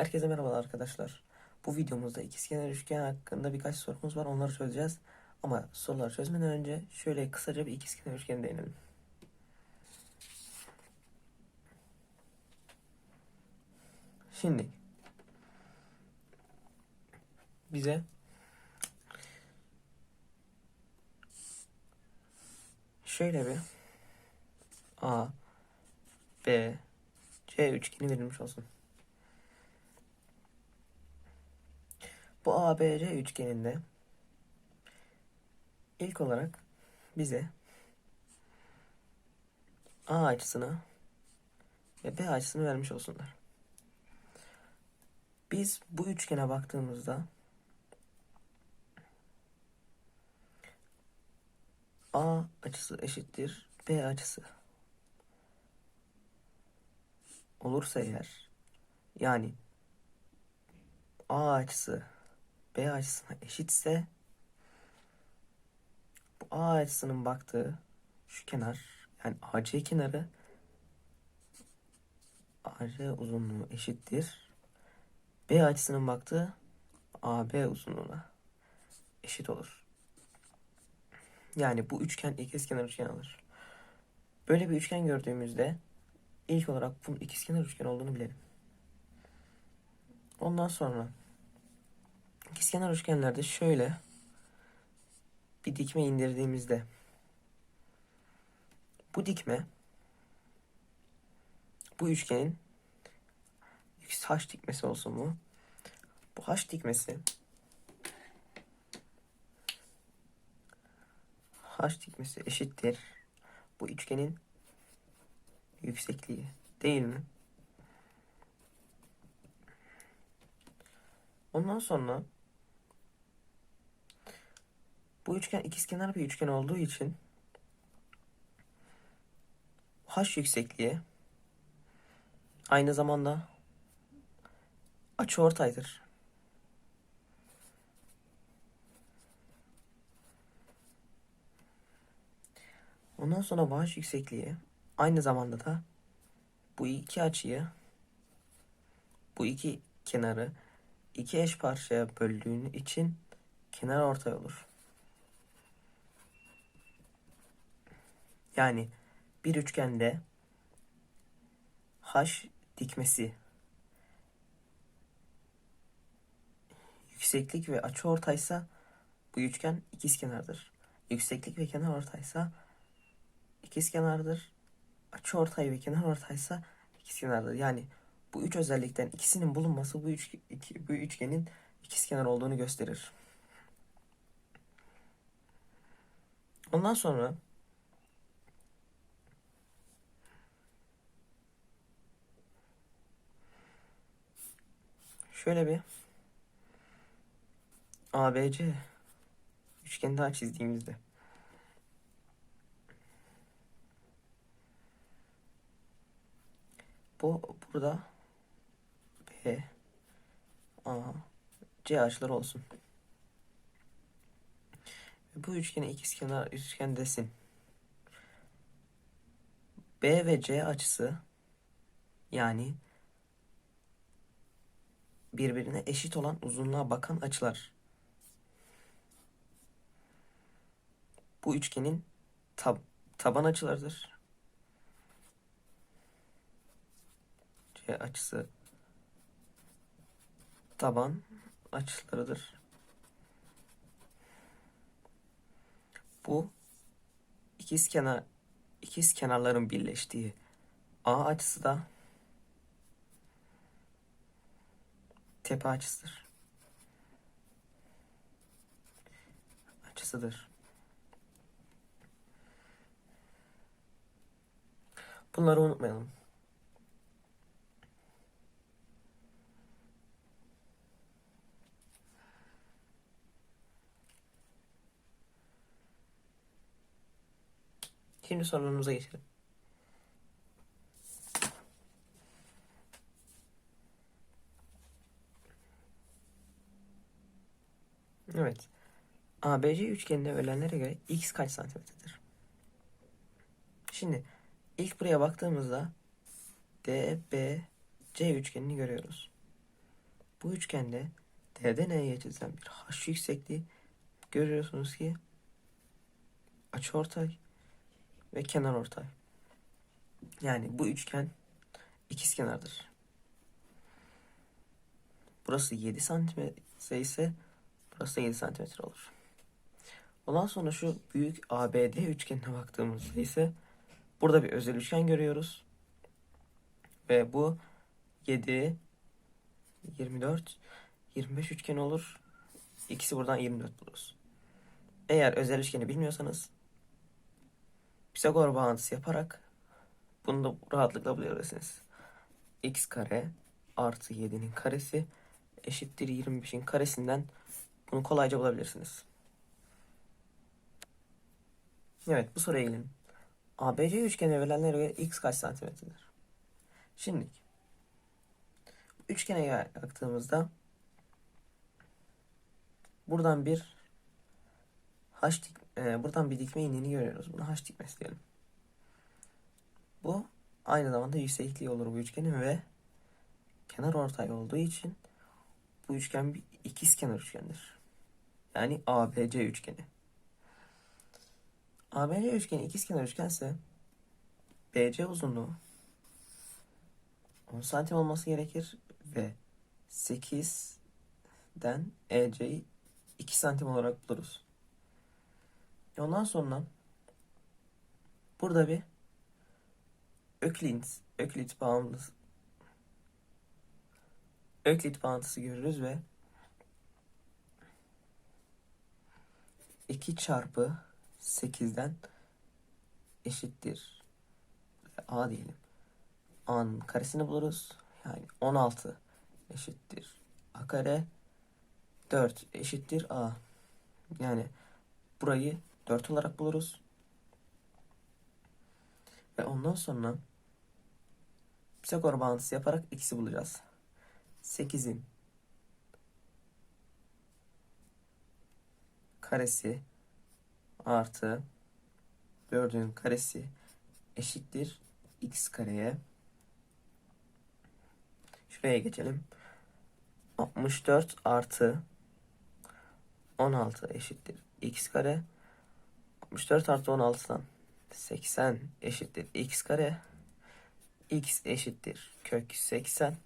Herkese merhabalar arkadaşlar. Bu videomuzda ikizkenar üçgen hakkında birkaç sorumuz var. Onları çözeceğiz. Ama soruları çözmeden önce şöyle kısaca bir ikizkenar üçgeni değinelim. Şimdi bize şöyle bir A B C üçgeni verilmiş olsun. Bu ABC üçgeninde ilk olarak bize A açısını ve B açısını vermiş olsunlar. Biz bu üçgene baktığımızda A açısı eşittir B açısı olursa eğer yani A açısı B açısına eşitse bu A açısının baktığı şu kenar yani AC kenarı AC uzunluğu eşittir. B açısının baktığı AB uzunluğuna eşit olur. Yani bu üçgen ikizkenar üçgen alır. Böyle bir üçgen gördüğümüzde ilk olarak bunun ikizkenar üçgen olduğunu bilelim. Ondan sonra ikizkenar üçgenlerde şöyle bir dikme indirdiğimizde bu dikme bu üçgenin x h dikmesi olsun mu? Bu h dikmesi h dikmesi eşittir. Bu üçgenin yüksekliği değil mi? Ondan sonra bu üçgen ikizkenar bir üçgen olduğu için h yüksekliği aynı zamanda açıortaydır. Ondan sonra h yüksekliği aynı zamanda da bu iki açıyı bu iki kenarı iki eş parçaya böldüğün için kenar ortay olur. Yani bir üçgende h dikmesi yükseklik ve açı ortaysa bu üçgen ikizkenardır. Yükseklik ve kenar ortaysa ikizkenardır. Açı ortay ve kenar ortaysa ikizkenardır. Yani bu üç özellikten ikisinin bulunması bu, üç, iki, bu üçgenin ikizkenar olduğunu gösterir. Ondan sonra şöyle bir ABC üçgen daha çizdiğimizde bu burada B A C açıları olsun. Bu üçgeni ikizkenar üçgen desin. B ve C açısı yani birbirine eşit olan uzunluğa bakan açılar. Bu üçgenin tab taban açılarıdır. C açısı taban açılarıdır. Bu ikiz kenar ikiz kenarların birleştiği A açısı da tepe açısıdır. Açısıdır. Bunları unutmayalım. Şimdi sorunumuza geçelim. Evet. ABC üçgeninde verilenlere göre x kaç santimetredir? Şimdi ilk buraya baktığımızda DBC üçgenini görüyoruz. Bu üçgende D'den E'ye çizilen bir H yüksekliği görüyorsunuz ki açıortay ve kenarortay. Yani bu üçgen ikizkenardır. Burası 7 santimetre ise burası da 7 santimetre olur. Ondan sonra şu büyük ABD üçgenine baktığımızda ise burada bir özel üçgen görüyoruz. Ve bu 7, 24, 25 üçgen olur. İkisi buradan 24 buluruz. Eğer özel üçgeni bilmiyorsanız Pisagor bağıntısı yaparak bunu da rahatlıkla bulabilirsiniz. x kare artı 7'nin karesi eşittir 25'in karesinden bunu kolayca bulabilirsiniz. Evet bu soruya gelelim. ABC üçgene verilenlere göre x kaç santimetredir? Şimdi üçgene baktığımızda buradan bir h dik, e, buradan bir dikme iniğini görüyoruz. Bunu h dikmesi diyelim. Bu aynı zamanda yüksekliği olur bu üçgenin ve kenar ortay olduğu için bu üçgen bir ikizkenar üçgendir. Yani ABC üçgeni. ABC üçgeni ikizkenar üçgense BC uzunluğu 10 santim olması gerekir ve 8'den EC'yi 2 santim olarak buluruz. Ondan sonra burada bir Öklit, Öklit bağımlısı Öklit bağıntısı görürüz ve 2 çarpı 8'den eşittir. A diyelim. A'nın karesini buluruz. Yani 16 eşittir A kare. 4 eşittir A. Yani burayı 4 olarak buluruz. Ve ondan sonra Pisagor bağıntısı yaparak x'i bulacağız. 8'in karesi artı 4'ün karesi eşittir x kareye. Şuraya geçelim. 64 artı 16 eşittir x kare. 64 artı 16'dan 80 eşittir x kare. x eşittir kök 80.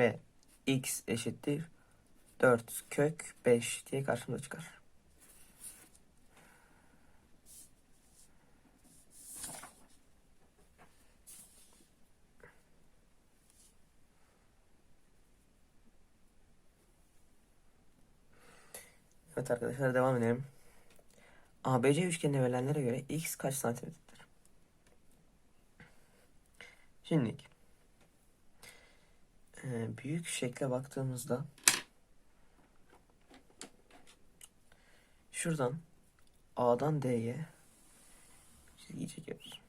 ve x eşittir 4 kök 5 diye karşımıza çıkar. Evet arkadaşlar devam edelim. ABC üçgenine verilenlere göre x kaç santimetredir? Şimdi büyük şekle baktığımızda şuradan A'dan D'ye çizgi çekiyoruz.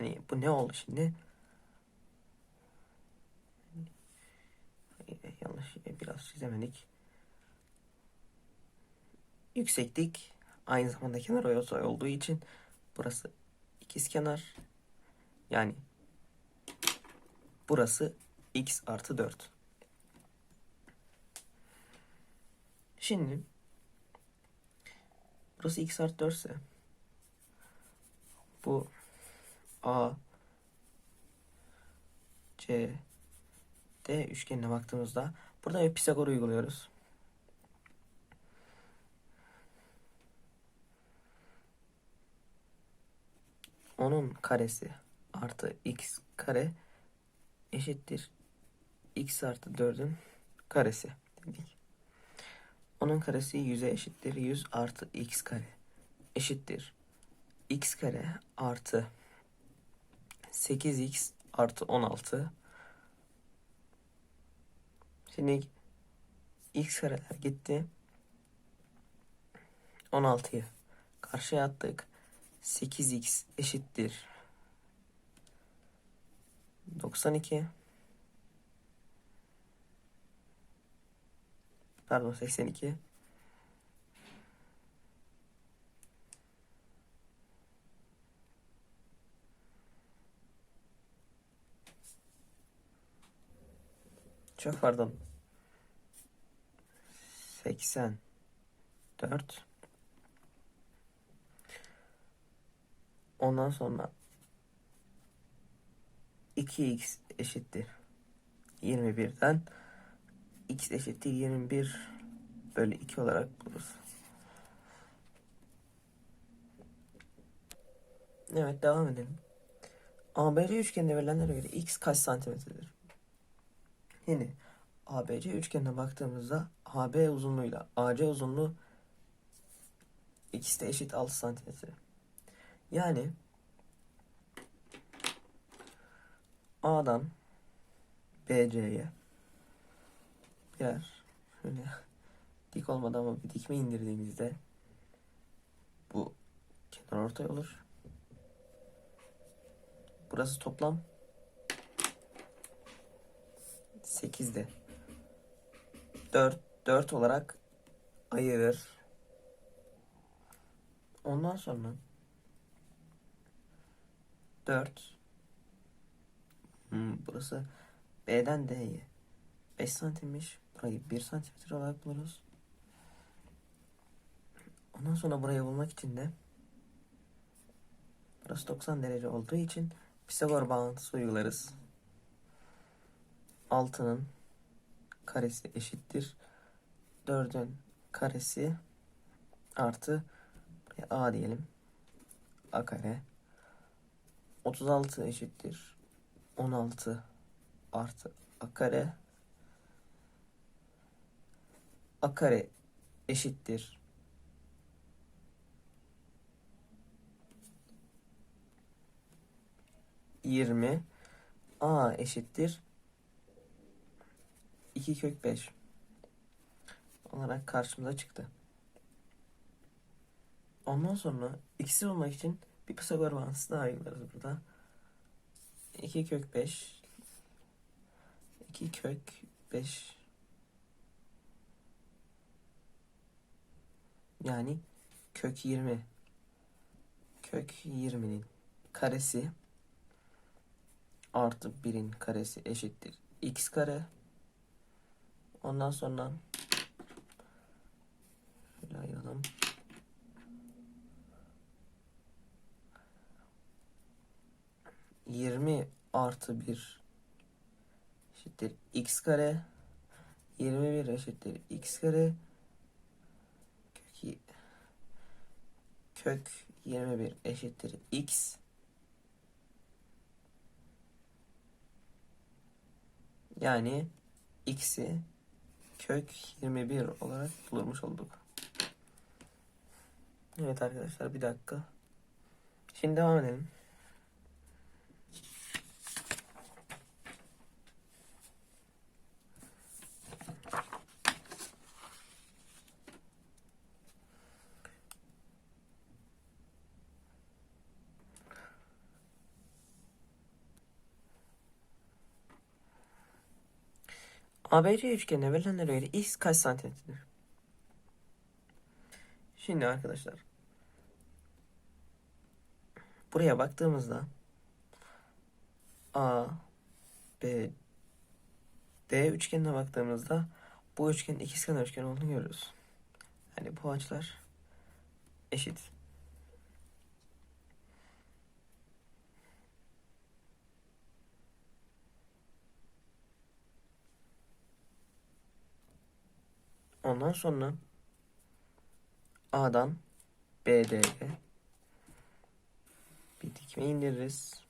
Yani bu ne oldu şimdi? Yanlış biraz çizemedik. Yükseklik aynı zamanda kenar ortay olduğu için burası ikizkenar. Yani Burası x artı 4. Şimdi burası x artı 4 ise bu a c d üçgenine baktığımızda burada bir Pisagor uyguluyoruz. Onun karesi artı x kare eşittir x artı 4'ün karesi dedik. Onun karesi 100'e eşittir. 100 artı x kare eşittir. x kare artı 8x artı 16. Şimdi x kareler gitti. 16'yı karşıya attık. 8x eşittir 92 Pardon 82. Çok pardon. 84 Ondan sonra 2x eşittir 21'den x eşittir 21 bölü 2 olarak buluruz. Evet devam edelim. ABC üçgeninde verilenlere göre x kaç santimetredir? Yine ABC üçgenine baktığımızda AB uzunluğuyla AC uzunluğu ikisi de eşit 6 santimetre. Yani A'dan BC'ye birer şöyle dik olmadan ama bir dikme indirdiğimizde bu kenar ortay olur. Burası toplam 8'de 4 4 olarak ayırır. Ondan sonra 4 hmm, burası B'den D'ye 5 santimmiş. Burayı 1 santimetre olarak buluruz. Ondan sonra burayı bulmak için de burası 90 derece olduğu için Pisagor bağıntısı uygularız. 6'nın karesi eşittir. 4'ün karesi artı A diyelim. A kare. 36 eşittir. 16 artı A kare. A kare eşittir. Yirmi. A eşittir. 2 kök 5 olarak karşımıza çıktı. Ondan sonra ikisi bulmak için bir Pisagor bağıntısı daha uygularız burada. 2 kök 5 2 kök 5 yani kök 20 kök 20'nin karesi artı 1'in karesi eşittir x kare. Ondan sonra şöyle ayıralım. Yirmi artı bir eşittir x kare. Yirmi bir eşittir x kare. Kök, kök yirmi bir eşittir x. Yani x'i kök 21 olarak bulmuş olduk. Evet arkadaşlar bir dakika. Şimdi devam edelim. ABC üçgenine verilenlere göre x kaç santimetredir? Şimdi arkadaşlar buraya baktığımızda A B D üçgenine baktığımızda bu üçgenin ikizkenar üçgen olduğunu görürüz. Yani bu açılar eşit. Ondan sonra A'dan BD'ye bir dikme indiririz.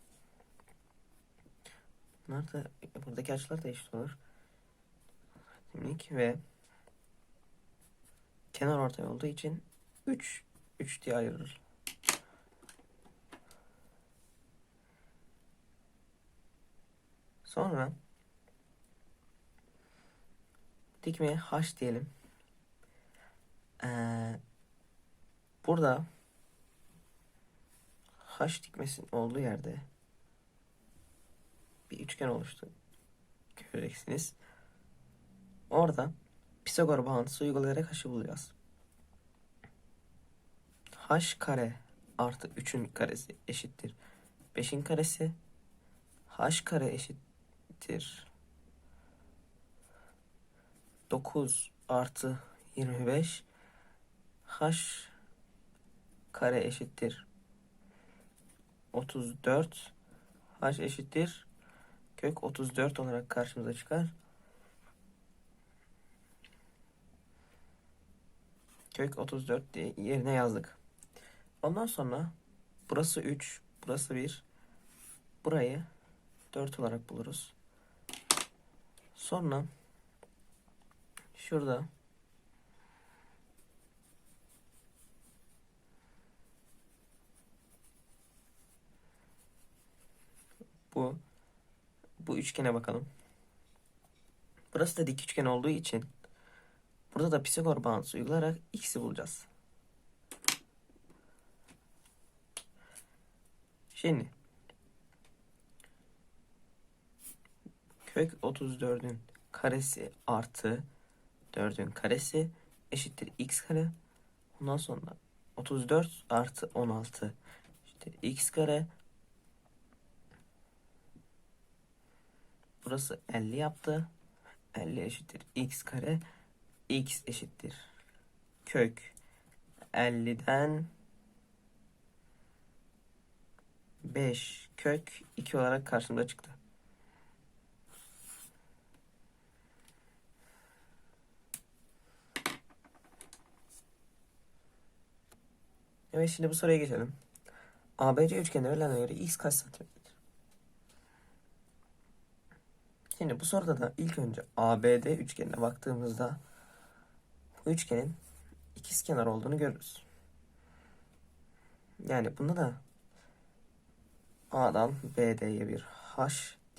Bunlar da buradaki açılar da eşit olur. Dimdik ve kenar ortay olduğu için 3 3 diye ayırır. Sonra dikmeye H diyelim. Ee, burada H dikmesinin olduğu yerde bir üçgen oluştu. Göreceksiniz. Orada Pisagor bağıntısı uygulayarak h'ı bulacağız. h kare artı 3'ün karesi eşittir 5'in karesi. h kare eşittir 9 artı 25 h kare eşittir 34 h eşittir kök 34 olarak karşımıza çıkar. Kök 34 diye yerine yazdık. Ondan sonra burası 3, burası 1. Burayı 4 olarak buluruz. Sonra şurada bu bu üçgene bakalım. Burası da dik üçgen olduğu için burada da Pisagor bağıntısı uygulayarak x'i bulacağız. Şimdi kök 34'ün karesi artı 4'ün karesi eşittir x kare. Ondan sonra 34 artı 16 eşittir x kare. Burası 50 yaptı. 50 eşittir x kare. x eşittir kök 50'den 5 kök 2 olarak karşımda çıktı. Evet şimdi bu soruya geçelim. ABC üçgeni verilen göre x kaç santimetredir? Şimdi bu soruda da ilk önce ABD üçgenine baktığımızda bu üçgenin ikizkenar olduğunu görürüz. Yani bunda da A'dan BD'ye bir H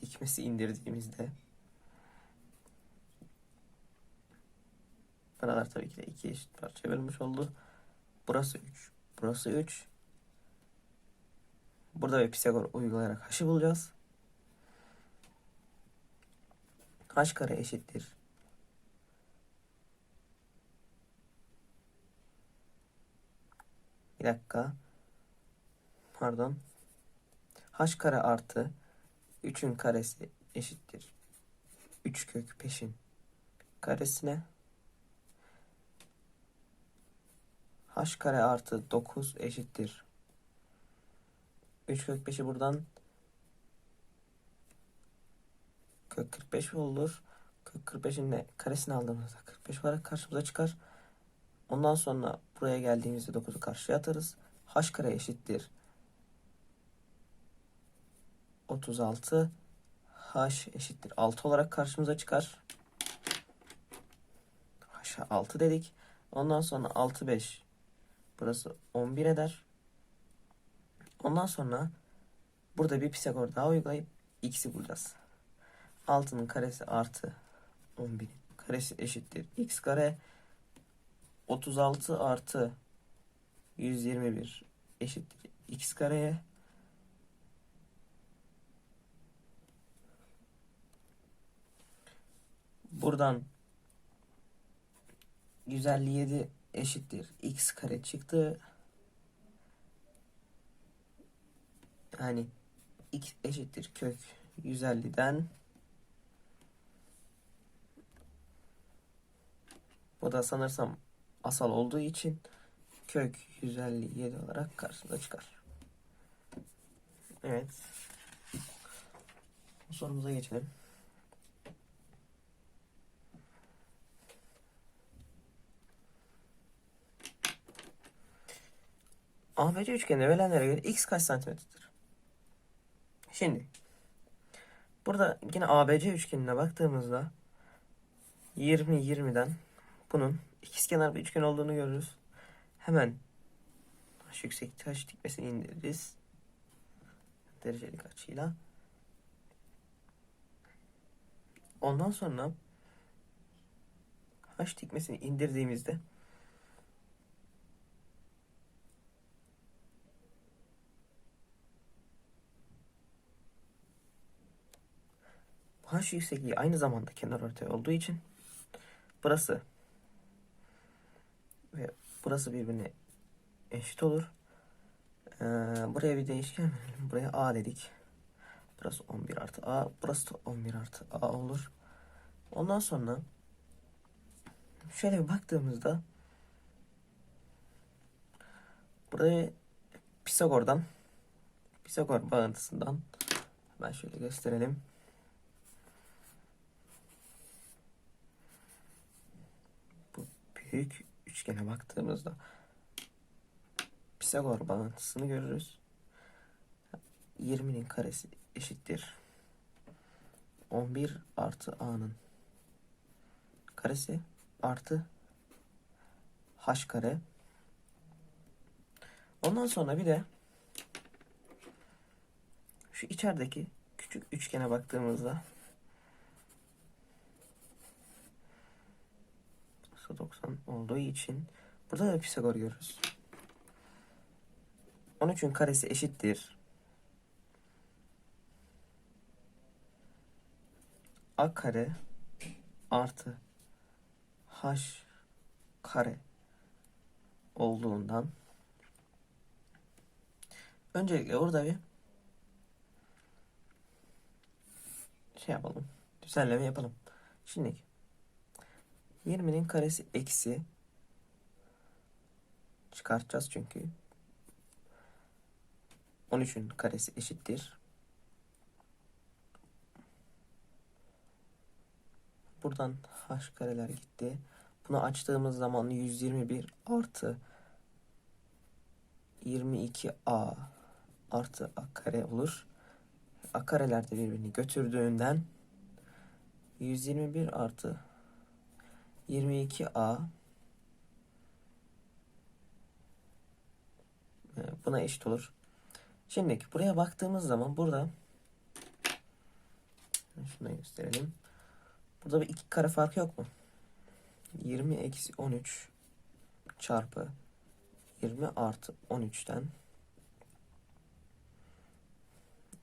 dikmesi indirdiğimizde Buralar tabii ki de iki eşit parçaya bölünmüş oldu. Burası 3. Burası 3. Burada bir Pisagor uygulayarak h'ı bulacağız. H kare eşittir. Bir dakika. Pardon. h kare artı 3'ün karesi eşittir. 3 kök 5'in karesine h kare artı 9 eşittir. 3 kök 5'i buradan kök 45 olur. Kök 45'in de karesini aldığımızda 45 olarak karşımıza çıkar. Ondan sonra buraya geldiğimizde 9'u karşıya atarız. h kare eşittir. 36 h eşittir 6 olarak karşımıza çıkar. H'a 6 dedik. Ondan sonra 6 5 Burası 11 eder. Ondan sonra burada bir Pisagor daha uygulayıp x'i bulacağız. 6'nın karesi artı 11'in karesi eşittir x kare. 36 artı 121 eşittir x kareye. Buradan 157 eşittir x kare çıktı. Yani x eşittir kök 150'den bu da sanırsam asal olduğu için kök 157 olarak karşımıza çıkar. Evet. Bu sorumuza geçelim. ABC üçgenine verilenlere göre x kaç santimetredir? Şimdi burada yine ABC üçgenine baktığımızda 20 20'den bunun ikizkenar bir üçgen olduğunu görürüz. Hemen h yüksek taş dikmesini indiririz. Derecelik açıyla. Ondan sonra h dikmesini indirdiğimizde H yüksekliği aynı zamanda kenar ortay olduğu için burası ve burası birbirine eşit olur. Ee, buraya bir değişken verelim. Buraya A dedik. Burası 11 artı A. Burası da 11 artı A olur. Ondan sonra şöyle bir baktığımızda buraya Pisagor'dan Pisagor bağıntısından ben şöyle gösterelim. Bu büyük üçgene baktığımızda Pisagor bağıntısını görürüz. 20'nin karesi eşittir. 11 artı a'nın karesi artı h kare. Ondan sonra bir de şu içerideki küçük üçgene baktığımızda burası 90 olduğu için burada da Pisagor görürüz. 13'ün karesi eşittir. A kare artı H kare olduğundan öncelikle orada bir şey yapalım. Düzenleme yapalım. Şimdi 20'nin karesi eksi çıkartacağız çünkü 13'ün karesi eşittir. Buradan h kareler gitti. Bunu açtığımız zaman 121 artı 22a artı a kare olur. A kareler de birbirini götürdüğünden 121 artı 22a e, buna eşit olur. Şimdi buraya baktığımız zaman burada şunu gösterelim. Burada bir iki kare farkı yok mu? 20 eksi 13 çarpı 20 artı 13'ten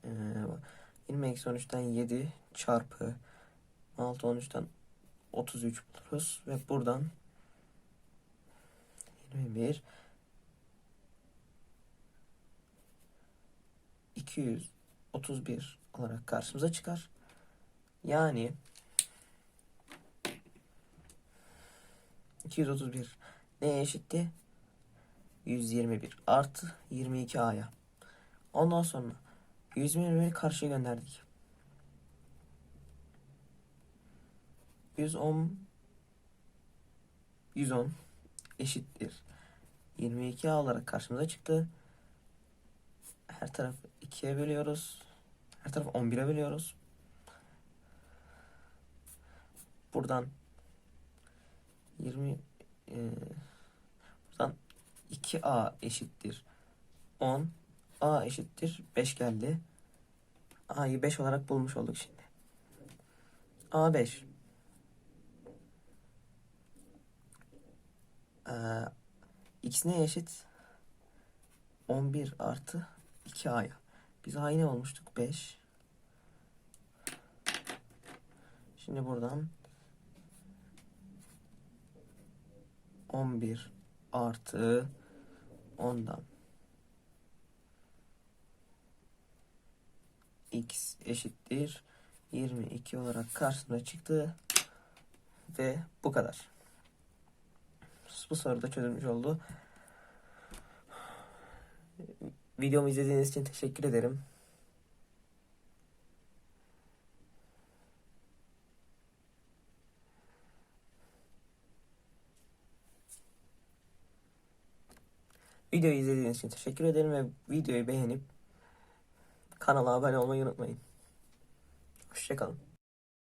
ee, 20 eksi 13'ten 7 çarpı 6 13'ten 33 buluruz ve buradan 21 231 olarak karşımıza çıkar. Yani 231 neye eşitti? 121 artı 22a'ya. Ondan sonra 121'i karşıya gönderdik. 110 110 eşittir. 22 a olarak karşımıza çıktı. Her tarafı 2'ye bölüyoruz. Her tarafı 11'e bölüyoruz. Buradan 20 e, buradan 2a eşittir 10 a eşittir 5 geldi. a'yı 5 olarak bulmuş olduk şimdi. a 5 ee, x neye eşit? 11 artı 2a'ya. Biz a'yı ne olmuştuk? 5. Şimdi buradan 11 artı 10'dan x eşittir 22 olarak karşısına çıktı ve bu kadar. Bu soru da çözülmüş oldu. Videomu izlediğiniz için teşekkür ederim. Videoyu izlediğiniz için teşekkür ederim ve videoyu beğenip kanala abone olmayı unutmayın. Hoşçakalın.